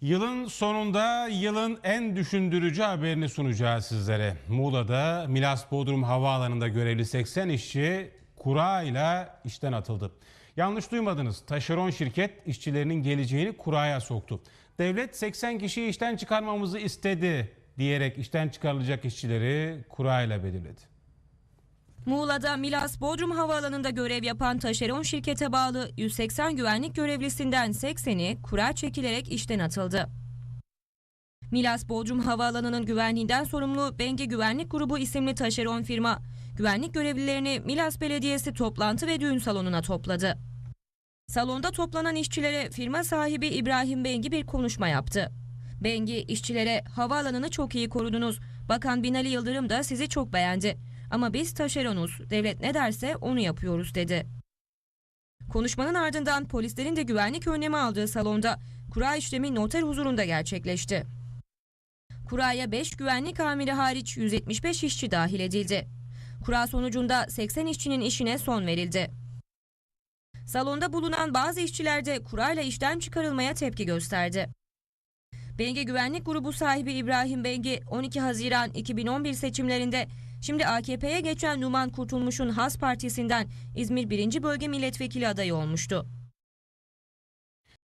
Yılın sonunda yılın en düşündürücü haberini sunacağız sizlere. Muğla'da Milas Bodrum Havaalanı'nda görevli 80 işçi kura ile işten atıldı. Yanlış duymadınız. Taşeron şirket işçilerinin geleceğini kuraya soktu. Devlet 80 kişiyi işten çıkarmamızı istedi diyerek işten çıkarılacak işçileri kura ile belirledi. Muğla'da Milas Bodrum Havaalanı'nda görev yapan taşeron şirkete bağlı 180 güvenlik görevlisinden 80'i kura çekilerek işten atıldı. Milas Bodrum Havaalanı'nın güvenliğinden sorumlu Bengi Güvenlik Grubu isimli taşeron firma, güvenlik görevlilerini Milas Belediyesi toplantı ve düğün salonuna topladı. Salonda toplanan işçilere firma sahibi İbrahim Bengi bir konuşma yaptı. Bengi işçilere havaalanını çok iyi korudunuz. Bakan Binali Yıldırım da sizi çok beğendi. Ama biz taşeronuz. Devlet ne derse onu yapıyoruz dedi. Konuşmanın ardından polislerin de güvenlik önlemi aldığı salonda kura işlemi noter huzurunda gerçekleşti. Kuraya 5 güvenlik amiri hariç 175 işçi dahil edildi. Kura sonucunda 80 işçinin işine son verildi. Salonda bulunan bazı işçiler de kurayla işten çıkarılmaya tepki gösterdi. Bengi Güvenlik Grubu sahibi İbrahim Bengi 12 Haziran 2011 seçimlerinde şimdi AKP'ye geçen Numan Kurtulmuş'un Has Partisi'nden İzmir 1. Bölge Milletvekili adayı olmuştu.